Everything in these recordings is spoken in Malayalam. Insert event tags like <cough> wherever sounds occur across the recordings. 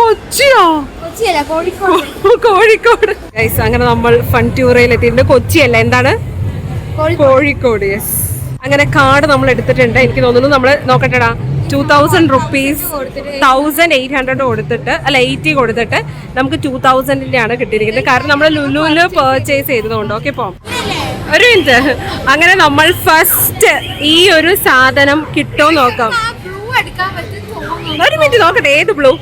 കൊച്ചിയോ? <laughs> കൊച്ചിയല്ല കോഴിക്കോട്. കോഴിക്കോട്. ഗൈസ് അങ്ങനെ നമ്മൾ ഫൺ ടൂറയിൽ എത്തിയിട്ടുണ്ട്. കൊച്ചിയല്ല എന്താണ്? കോഴിക്കോട്. യെസ് അങ്ങനെ കാർഡ് നമ്മൾ എടുത്തിട്ടുണ്ട്. എനിക്ക് തോന്നുന്നു നമ്മൾ നോക്കട്ടെടാ. Two thousand rupees thousand eight hundred കൊടുത്തിട്ട് അല്ല എയ്റ്റി കൊടുത്തിട്ട് നമുക്ക് ടു തൗസൻഡിന്റെ ആണ് കിട്ടിയിരിക്കുന്നത്. കാരണം നമ്മൾ ലുലുവിൽ പർച്ചേസ് ചെയ്തതുകൊണ്ട്. ഓക്കെ പോം ഒരു മിനിറ്റ്. അങ്ങനെ നമ്മൾ ഫസ്റ്റ് ഈ ഒരു സാധനം കിട്ടോ നോക്കാം. ഒരു മിനിറ്റ് നോക്കട്ടെ ഏത് ബ്ലൂ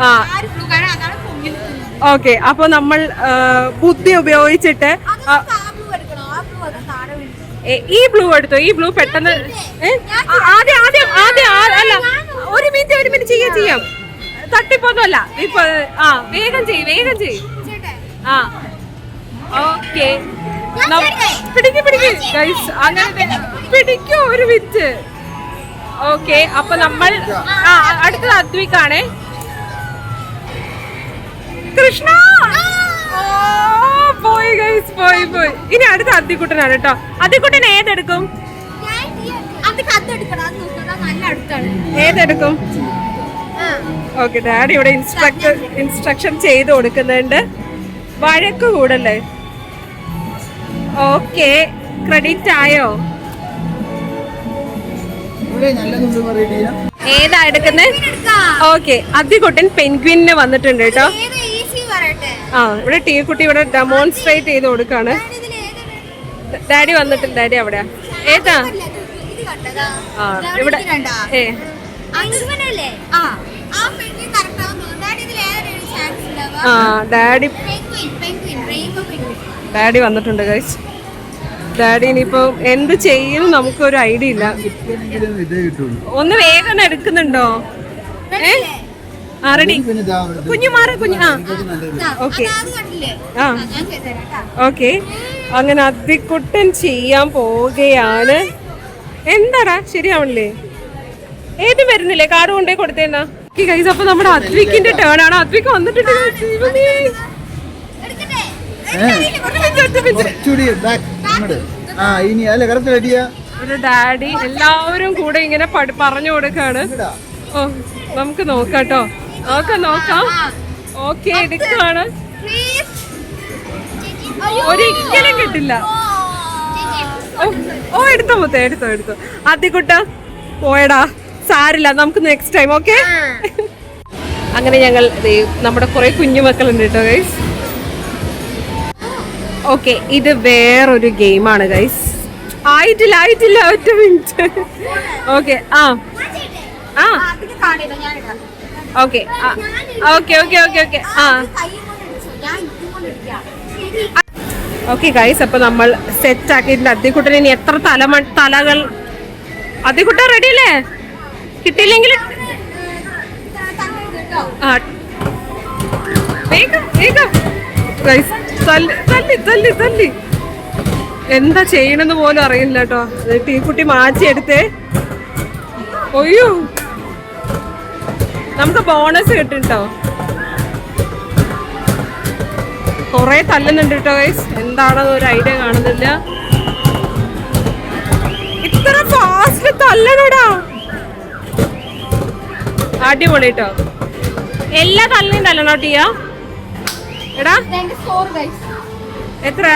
ആ. ഓക്കെ അപ്പൊ നമ്മൾ ബുദ്ധി ഉപയോഗിച്ചിട്ട് ഈ ബ്ലൂ എടുത്തോ? ഈ ബ്ലൂ പെട്ടെന്ന് ആദ്യം ആദ്യം ആദ്യം അല്ല ഒരു മിനിറ്റ് ഒരു മിനിറ്റ് ചെയ്യാം ചെയ്യാം. തട്ടിപ്പൊന്നുമല്ല. ഇപ്പൊ ആ വേഗം ചെയ്യ് വേഗം ചെയ്യ്. ആ ഓക്കെ. പിടിക്ക് പിടിക്ക്. ഗൈസ് അങ്ങനെ പിടിക്കോ ഒരു വിത്ത് ഓക്കെ അപ്പൊ നമ്മൾ ആ അടുത്തത് അദ്വിക്കാണേ. കൃഷ്ണ! പോയി ഗൈസ് പോയി പോയി. ഇനി അടുത്ത അദ്ദിക്കുട്ടനാണ് കേട്ടോ. അദ്ദിക്കുട്ടൻ ഏതെടുക്കും? ഏതെടുക്കും? ഓക്കെ ഡാഡി ഇവിടെ ഇൻസ്ട്രക്ടർ ഇൻസ്ട്രക്ഷൻ ചെയ്ത് കൊടുക്കുന്നുണ്ട്. വഴക്ക് കൂടല്ലേ? ഓക്കെ. ക്രെഡിറ്റ് ആയോ? ഏതാ എടുക്കുന്നത് ഓക്കെ ഓക്കെ. കുട്ടൻ പെൻഗ്വിന് വന്നിട്ടുണ്ട് കേട്ടോ. ഏത് ഈസി പറയട്ടെ? ആ ഇവിടെ ടീ കുട്ടി ഇവിടെ ഡെമോൺസ്ട്രേറ്റ് ചെയ്ത് കൊടുക്കാണ്. ഡാഡി വന്നിട്ടുണ്ട് ഡാഡി അവിടെ. ഏതാ? ആ ഇവിടെ? ഏ. ആ ഡാഡി ഡാഡി വന്നിട്ടുണ്ട് ഗൈസ് ഡാഡി ഇനിയിപ്പോ എന്ത് ചെയ്യും നമുക്കൊരു ഐഡിയ ഇല്ല. ഒന്ന് വേഗം എടുക്കുന്നുണ്ടോ? ഏ? ആ റെഡി. കുഞ്ഞു മാറി കുഞ്ഞു. ആ. ഓക്കെ ആ ഓക്കെ അങ്ങനെ അതിക്കുട്ടൻ ചെയ്യാൻ പോവുകയാണ്. എന്താടാ? ശരിയാവണില്ലേ? ഏത് വരുന്നില്ലേ കാർഡ് കൊണ്ടേ കൊടുത്തേന്നാ? ഗൈസ് അപ്പൊ നമ്മുടെ അദ്വിക്കിന്റെ ടേൺ ആണ്. അദ്വിക്ക് വന്നിട്ടുണ്ട് കുറച്ചുകൂടി ബാക്ക് അങ്ങോട്ട് ആ ഇനി അല്ല കറക്റ്റ് റെഡിയാ ഒരു ഡാഡി എല്ലാവരും കൂടെ ഇങ്ങനെ പറഞ്ഞു കൊടുക്കാണ്. ഓ നമുക്ക് നോക്കാട്ടോ. നോക്കാം നോക്കാം. ഓക്കെ എടുക്കാണ്. ഒരിക്കലും കിട്ടില്ല. ഓ, ഓ എടുത്തോ മുത്തേ എടുത്തോ എടുത്തോ. ആദ്യക്കുട്ട പോയടാ. സാരില്ല നമുക്ക് നെക്സ്റ്റ് ടൈം ഓക്കെ? അങ്ങനെ ഞങ്ങൾ ദേ നമ്മുടെ കുറെ കുഞ്ഞു മക്കളുണ്ട് കേട്ടോ ഗൈസ് ഓക്കെ ഇത് വേറൊരു ഗെയിമാണ് ഗൈസ് ആയിട്ടില്ല ആയിട്ടില്ല ഒറ്റ മിനിറ്റ്. ഓക്കെ ആ. ആ. Okay okay okay okay okay ആ. ഓക്കെ ഗൈസ് അപ്പൊ നമ്മൾ സെറ്റ് ആക്കിയിട്ടുണ്ട്. അദ്യക്കുട്ടന് ഇനി എത്ര തല തലകൾ? അദ്യക്കുട്ട റെഡി അല്ലേ? കിട്ടിയില്ലെങ്കിൽ കേട്ടോ ആ. വേഗം വേഗം. തല്ലി തല്ലി തല്ലി എന്താ ചെയ്യണമെന്ന് പോലും അറിയില്ല കേട്ടോ എന്നിട്ട് ഈ കുട്ടി മാറ്റി എടുത്തേ ഒയ്യോ. നമുക്ക് ബോണസ് കിട്ടും കേട്ടോ കൊറേ തല്ലുന്നുണ്ട് കേട്ടോ ഗൈസ് എന്താണെന്ന് ഒരു ഐഡിയ കാണുന്നില്ല. ഇത്ര ഫാസ്റ്റ് തല്ലണോടാ. അടിപൊളി കേട്ടോ എല്ലാ തല്ലിയും തല്ലണോ ഉള്ളൂ എത്ര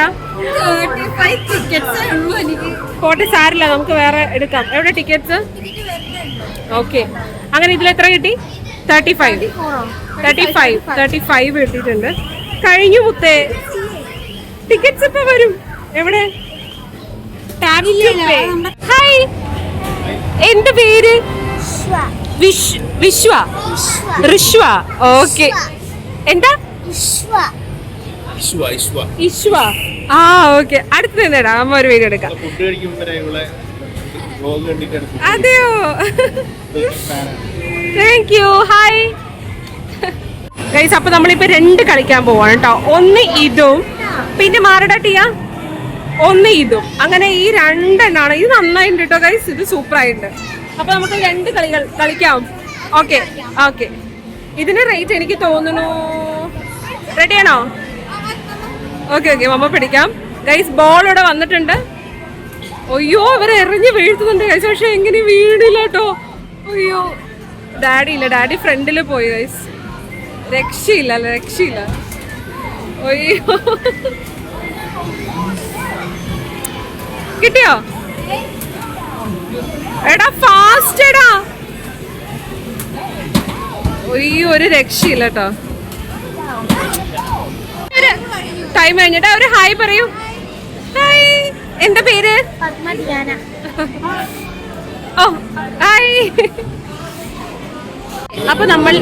ഫോർട്ടി സാരില്ല നമുക്ക് വേറെ എടുക്കാം. എവിടെ ടിക്കറ്റ്സ് ഓക്കെ അങ്ങനെ ഇതിൽ എത്ര കിട്ടി? Thirty five thirty five thirty five കിട്ടിയിട്ടുണ്ട്. കഴിഞ്ഞു മുത്തേ. ടിക്കറ്റ്സ് ഇപ്പൊ വരും. എവിടെ? ഹായ് എന്റെ പേര്? വിശ്വ. വിശ്വ. ഋഷ്വ ഓക്കെ എന്താ? ഇഷ്വ ആ ഓക്കെ. അടുത്ത് നിന്നേടാ അമ്മ ഒരു പേര് എടുക്കാം. അതെയോ? താങ്ക് യു ഹായ് ഗൈസ് അപ്പൊ നമ്മളിപ്പോ രണ്ട് കളിക്കാൻ പോവാണ് കേട്ടോ ഒന്ന് ഇതും പിന്നെ മാറടാ ടിയ? ഒന്ന് ഇതും. അങ്ങനെ ഈ രണ്ടെണ്ണാണ്. ഇത് നന്നായിട്ടുണ്ട് കേട്ടോ ഗൈസ് ഇത് സൂപ്പർ ആയിട്ടുണ്ട് അപ്പൊ നമുക്ക് രണ്ട് കളികൾ കളിക്കാം. Okay okay. ഇതിന്റെ റേറ്റ് എനിക്ക് തോന്നുന്നു റെഡിയാണോ ഓക്കെ ഓക്കെ മമ്മ പിടിക്കാം. ഗൈസ് ബോൾ ഇവിടെ വന്നിട്ടുണ്ട്. അയ്യോ ഇവരെ എറിഞ്ഞ് വീഴ്ത്തുന്നുണ്ട്. ഗൈസ് പക്ഷെ എങ്ങനെ വീണില്ല കേട്ടോ അയ്യോ. ഡാഡി ഇല്ല ഡാഡി ഫ്രണ്ടിൽ പോയി ഗൈസ് രക്ഷയില്ല അല്ല? രക്ഷയില്ല. കിട്ടിയോ? എടാ ഫാസ്റ്റ് എടാ. അയ്യോ ഒരു രക്ഷയില്ല കേട്ടോ ടൈം കഴിഞ്ഞിട്ട് അവർ ഹായ് പറയൂ. ഹായ് എന്താ പേര്? ഓ ഹായ് അപ്പൊ നമ്മൾ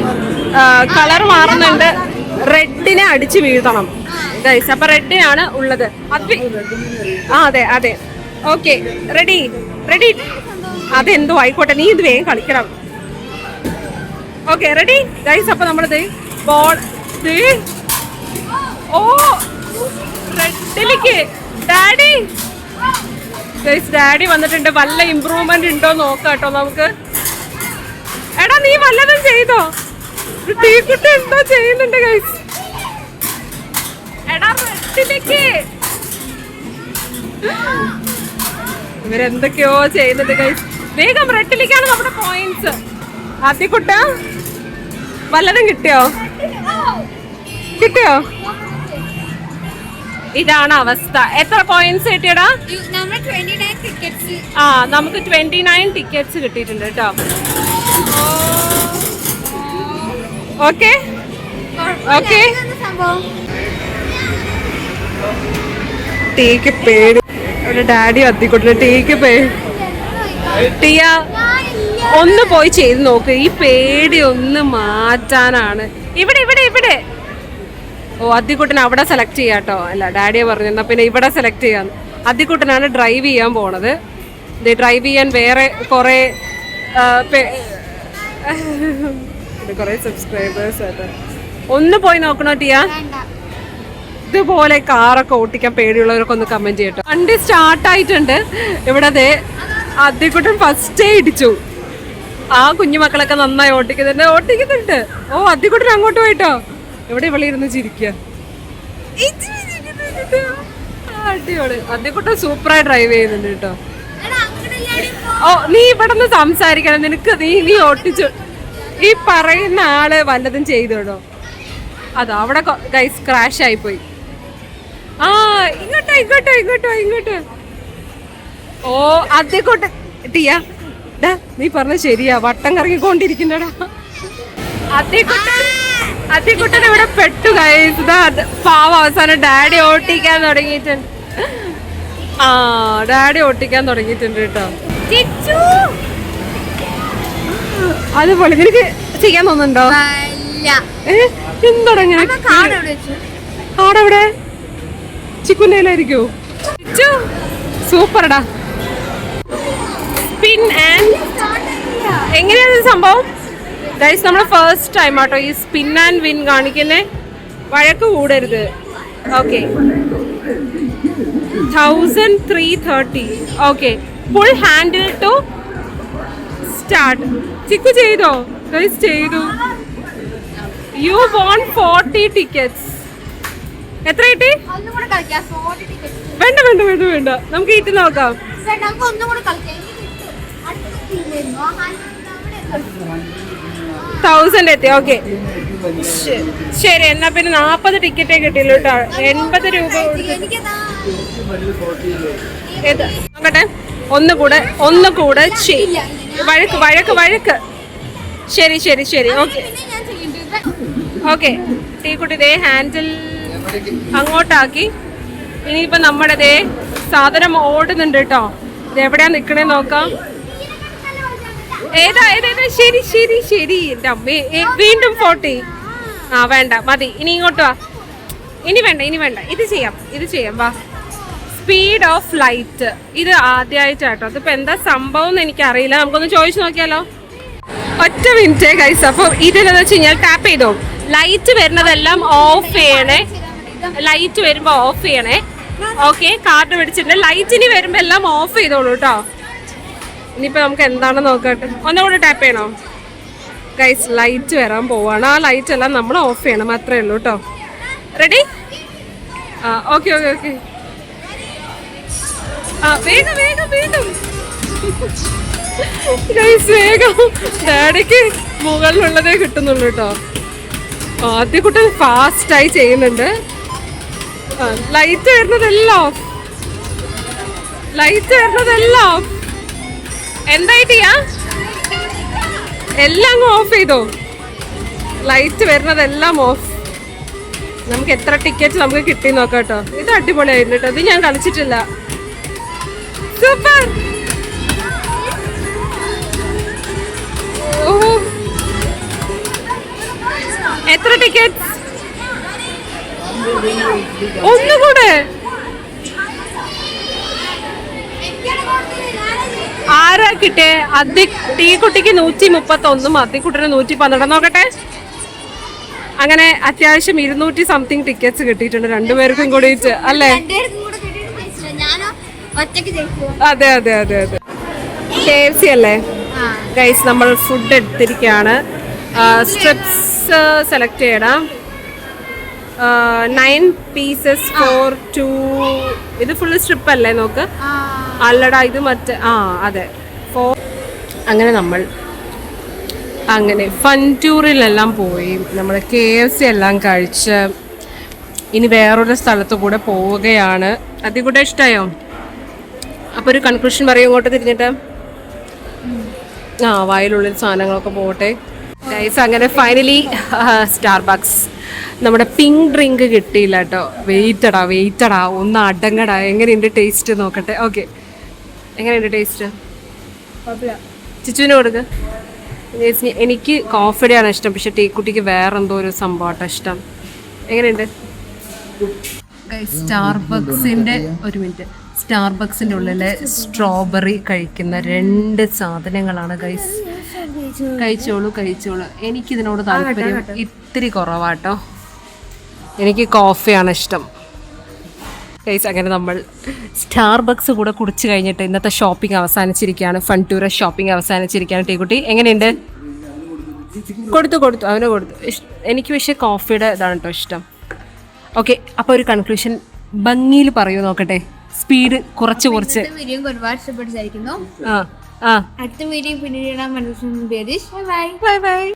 കളർ മാറുന്നുണ്ട്. റെഡിനെ അടിച്ച് വീഴ്ത്തണം ഗൈസ് അപ്പൊ ആണ് ഉള്ളത്. ആ അതെ അതെ. ഓക്കെ റെഡി റെഡി അതെന്തോ ആയിക്കോട്ടെ നീ ഇത് വേഗം കളിക്കണം. ഓക്കെ റെഡി ഗൈസ് അപ്പൊ നമ്മളിത് ബോൾ ഓ റെഡിലേക്ക് ഡാഡി. ഗൈസ് ഡാഡി വന്നിട്ടുണ്ട്. വല്ല ഇമ്പ്രൂവ്മെന്റ് ഉണ്ടോ നോക്കാം കേട്ടോ നമുക്ക്. എടാ നീ വല്ലതും ചെയ്തോ? തീക്കുട്ടി എന്തോ ചെയ്യുന്നുണ്ട് ഗൈസ് ഇവരെന്തൊക്കെയോ ചെയ്യുന്നുണ്ട് ഗൈസ് വേഗം റെട്ടിലേക്കാണ് നമ്മുടെ പോയിന്റ്സ് ആദ്യക്കുട്ട വല്ലതും കിട്ടിയോ? കിട്ടിയോ? ഇതാണ് അവസ്ഥ. എത്ര പോയിന്റ്സ് കിട്ടിയടാ? ആ നമുക്ക് ട്വന്റി നയൻ ടിക്കറ്റ്സ് കിട്ടിയിട്ടുണ്ട് കേട്ടോ. ഓക്കെ ഓക്കെ ടീക്ക് പേടി. ഒരു ഡാഡി അത്തിക്കൊട്ടില്ല ടീക്ക് പേടി ടിയ ഒന്ന് പോയി ചെയ്ത് നോക്ക്. ഈ പേടി ഒന്ന് മാറ്റാനാണ്. ഇവിടെ ഇവിടെ ഇവിടെ. ഓ അദ്ദിക്കുട്ടൻ അവിടെ സെലക്ട് ചെയ്യാം കേട്ടോ അല്ല ഡാഡിയെ പറഞ്ഞു എന്നാൽ പിന്നെ ഇവിടെ സെലക്ട് ചെയ്യാം അദ്ദിക്കുട്ടനാണ് ഡ്രൈവ് ചെയ്യാൻ പോണത്. ഇത് ഡ്രൈവ് ചെയ്യാൻ വേറെ കുറെ കുറെ സബ്സ്ക്രൈബേഴ്സ് ആയിട്ട്. ഒന്ന് പോയി നോക്കണോ ടിയാ? ഇതുപോലെ കാറൊക്കെ ഓട്ടിക്കാൻ പേടിയുള്ളവരൊക്കെ ഒന്ന് കമന്റ് ചെയ്യട്ടോ. വണ്ടി സ്റ്റാർട്ട് ആയിട്ടുണ്ട്. ഇവിടെ അതെ അദ്ദിക്കുട്ടൻ ഫസ്റ്റേ ഇടിച്ചു. ആ കുഞ്ഞുമക്കളൊക്കെ നന്നായി ഓട്ടിക്കുന്നുണ്ട് ഓട്ടിക്കുന്നുണ്ട്. ഓ അദ്ദിക്കുട്ടൻ അങ്ങോട്ട് പോയിട്ടോ? ഇവിടെ ഇവിടെ ഇരുന്ന് ചിരിക്കുക അടിപൊളി. അദ്ദിക്കുട്ടൻ സൂപ്പറായി ഡ്രൈവ് ചെയ്യുന്നുണ്ട് കേട്ടോ. ഓ നീ ഇവിടെ നിന്ന് സംസാരിക്കണം. നിനക്ക് നീ നീ ഓട്ടിച്ചു. ഈ പറയുന്ന ആൾ വല്ലതും ചെയ്തോടോ? അതാ അവിടെ ഗൈസ് ക്രാഷ് പോയി ആ ഇങ്ങോട്ടോ ഇങ്ങോട്ടോ ഇങ്ങോട്ടോ ഇങ്ങോട്ടോ. ഓ അതേക്കോട്ടെ ടിയ ഡാ നീ പറഞ്ഞ ശരിയാ. വട്ടം കറങ്ങിക്കൊണ്ടിരിക്കുന്നടാ അതേക്കോട്ടെ അതേക്കുട്ടൻ ഇവിടെ പെട്ടു ഗൈസ് പാവ അവസാനം ഡാഡി ഓട്ടിക്കാൻ തുടങ്ങിയിട്ടുണ്ട്. ആ ഡാഡി ഓട്ടിക്കാൻ തുടങ്ങിയിട്ടുണ്ട് കേട്ടോ. അത് പോലെ നിനക്ക് ചെയ്യാൻ തോന്നുന്നുണ്ടോ? അല്ല ഏ എന്താടാ ഇങ്ങനെ കാർഡ് എവിടെ വെച്ചു? ആടെവിടെ ചിക്കുന്റെ കയ്യിലായിരിക്കോ സൂപ്പർടാ സ്പിൻ ആൻഡ് എങ്ങനെയാണ് സംഭവം? ഗൈസ് നമ്മൾ ഫസ്റ്റ് ടൈം ആട്ടോ ഈ സ്പിൻ ആൻഡ് വിൻ കാണിക്കുന്നേ വഴക്ക് കൂടരുത്. Okay thousand three thirty okay full handle to start chikoo ചെയ്തോ? ഗൈസ് ചെയ്തു. യു വോൺ ഫോർട്ടി ടിക്കറ്റ്സ് എത്ര കിട്ടി? വേണ്ട വേണ്ട വേണ്ട വേണ്ട. നമുക്ക് ഇട്ട് നോക്കാം. ഒന്നും കൂടെ കളിക്കാം. തൗസൻഡ് എത്തി. ഓക്കെ ശരി എന്നാ പിന്നെ നാപ്പത് ടിക്കറ്റേ കിട്ടിയുള്ളൂ കേട്ടോ എൺപത് രൂപ ഏത്? നോക്കട്ടെ. ഒന്ന് കൂടെ ഒന്ന് കൂടെ വഴക്ക് വഴക്ക് വഴക്ക്. ശരി ശരി ശരി. ഓക്കെ ഓക്കെ ടീ കുട്ടി ടീക്കുട്ടി ദേ ഹാൻഡിൽ അങ്ങോട്ടാക്കി. ഇനിയിപ്പോ നമ്മുടെ ദേ സാധനം ഓടുന്നുണ്ട് കേട്ടോ ഇത് എവിടെയാ നിക്കണേ നോക്കാം. ഏതാ ഏതാ? ശരി ശരി ശരി. അമ്മേ. വീണ്ടും ഫോർട്ടി. ആ വേണ്ട മതി. ഇനി ഇങ്ങോട്ട് വാ. ഇനി വേണ്ട ഇനി വേണ്ട. ഇത് ചെയ്യാം ഇത് ചെയ്യാം. വാ. സ്പീഡ് ഓഫ് ലൈറ്റ് ഇത് ആദ്യമായിട്ടാട്ടോ അതിപ്പോ എന്താ സംഭവം എന്ന് എനിക്കറിയില്ല. നമുക്കൊന്ന് ചോദിച്ചു നോക്കിയാലോ? ഒറ്റ മിനിറ്റ് ഗൈസ് അപ്പോൾ ഇതിലെന്ന് വെച്ച് കഴിഞ്ഞാൽ ടാപ്പ് ചെയ്തോ? ലൈറ്റ് വരുന്നതെല്ലാം ഓഫ് ചെയ്യണേ. ലൈറ്റ് വരുമ്പോൾ ഓഫ് ചെയ്യണേ. ഓക്കെ കാർഡ് പിടിച്ചിട്ടുണ്ട് ലൈറ്റിന് വരുമ്പോൾ എല്ലാം ഓഫ് ചെയ്തോളൂ കേട്ടോ ഇനിയിപ്പോൾ നമുക്ക് എന്താണെന്ന് നോക്കട്ടെ. ഒന്നുകൂടെ ടാപ്പ് ചെയ്യണോ? ഗൈസ് ലൈറ്റ് വരാൻ പോവാണ്. ആ ലൈറ്റ് എല്ലാം നമ്മൾ ഓഫ് ചെയ്യണം. അത്രേ ഉള്ളൂ കേട്ടോ റെഡി ആ ഓക്കെ ഓക്കെ ഓക്കെ ആ വേഗം വേഗം വേഗം. ഗൈസ് വേഗം. ഡാഡിക്ക് മുകളിലുള്ളതേ കിട്ടുന്നുള്ളൂ കേട്ടോ ആദ്യ കുട്ടി ഫാസ്റ്റായി ചെയ്യുന്നുണ്ട്. ലൈറ്റ് വരുന്നതെല്ലാം ലൈറ്റ് വരുന്നതെല്ലാം ഓഫ് എന്തായിട്ട് ചെയ്യാ? എല്ലാം ഓഫ് ചെയ്തോ? ലൈറ്റ് വരുന്നതെല്ലാം ഓഫ് നമുക്ക് എത്ര ടിക്കറ്റ് നമുക്ക് കിട്ടി നോക്കാം കേട്ടോ. ഇത് അടിപൊളിയായിരുന്നു കേട്ടോ. ഇത് ഞാൻ കളിച്ചിട്ടില്ല സൂപ്പർ എത്ര ടിക്കറ്റ് ഒന്നുകൂടെ. ആരാ കിട്ടിയേ? അതി ടീ കുട്ടിക്ക് നൂറ്റി മുപ്പത്തി ഒന്നും അത്തിക്കുട്ടിന് നൂറ്റി പന്ത്രണ്ട് നോക്കട്ടെ. അങ്ങനെ അത്യാവശ്യം ഇരുന്നൂറ്റി സംതിങ് ടിക്കറ്റ്സ് കിട്ടിയിട്ടുണ്ട് രണ്ടുപേർക്കും കൂടി അല്ലേ അതെ അതെ അതെ അതെ. കെ എഫ് സി അല്ലേ ഗൈസ് നമ്മൾ ഫുഡ് എടുത്തിരിക്കുകയാണ് സ്ട്രിപ്സ് സെലക്ട് ചെയ്യണം. നയൻ പീസസ് ഫോർ ടു ഇത് ഫുള്ള് സ്ട്രിപ്പ് അല്ലേ നോക്ക്? അല്ലടാ ഇത് മറ്റേ ആ അതെ. ഫോർ അങ്ങനെ നമ്മൾ അങ്ങനെ ഫൺ ടൂറിലെല്ലാം പോയി. നമ്മൾ കെ എഫ് സി എല്ലാം കഴിച്ച് ഇനി വേറൊരു സ്ഥലത്ത് കൂടെ പോവുകയാണ്. അതിൽ കൂടെ ഇഷ്ടമായോ അപ്പോൾ ഒരു കൺക്ലൂഷൻ പറയും ഇങ്ങോട്ട് തിരിഞ്ഞിട്ട്. ആ വായിലുള്ളിൽ സാധനങ്ങളൊക്കെ പോകട്ടെ ഗൈസ് അങ്ങനെ ഫൈനലി സ്റ്റാർബക്സ് നമ്മുടെ പിങ്ക് ഡ്രിങ്ക് കിട്ടിയില്ല കേട്ടോ വെയിറ്റടാ വെയിറ്റടാ ഒന്ന് അടങ്ങടാ. എങ്ങനെയുണ്ട് ടേസ്റ്റ് നോക്കട്ടെ? ഓക്കെ എങ്ങനെയുണ്ട് ടേസ്റ്റ് ചിച്ചുവിന് കൊടുക്ക്. എനിക്ക് കോഫിഡിയാണ് ഇഷ്ടം. പക്ഷെ ടീക്കുട്ടിക്ക് വേറെ എന്തോ ഒരു സംഭവമാട്ടോ ഇഷ്ടം. എങ്ങനെയുണ്ട്? സ്റ്റാർബക്സിന്റെ ഒരു മിനിറ്റ് സ്റ്റാർബക്സിന്റെ ഉള്ളിലെ സ്ട്രോബെറി കഴിക്കുന്ന രണ്ട് സാധനങ്ങളാണ് ഗൈസ് കഴിച്ചോളൂ. കഴിച്ചോളൂ എനിക്കിതിനോട് താല്പര്യം ഇത്തിരി കുറവാട്ടോ. എനിക്ക് കോഫിയാണ് ഇഷ്ടം. ഗൈസ് അങ്ങനെ നമ്മൾ സ്റ്റാർബക്സ് കൂടെ കുടിച്ചു കഴിഞ്ഞിട്ട് ഇന്നത്തെ ഷോപ്പിംഗ് അവസാനിച്ചിരിക്കുകയാണ്. ഫൺ ടൂർ ഷോപ്പിംഗ് അവസാനിച്ചിരിക്കുകയാണ് ടീക്കുട്ടി. എങ്ങനെയുണ്ട്? കൊടുത്തു കൊടുത്തു. അവന് കൊടുത്തു. എനിക്ക് പക്ഷേ കോഫിയുടെ ഇതാണ് കേട്ടോ ഇഷ്ടം. ഓക്കെ അപ്പോൾ ഒരു കൺക്ലൂഷൻ ഭംഗിയിൽ പറയൂ നോക്കട്ടെ. സ്പീഡ് കുറച്ച് കുറച്ച്. ഒരുപാട് ഇഷ്ടപ്പെട്ടിരിക്കുന്നു ആ ആ. അടുത്ത വീഡിയോ പിന്നീട് മനസ്സിലാക്കി ബൈ. Bye bye.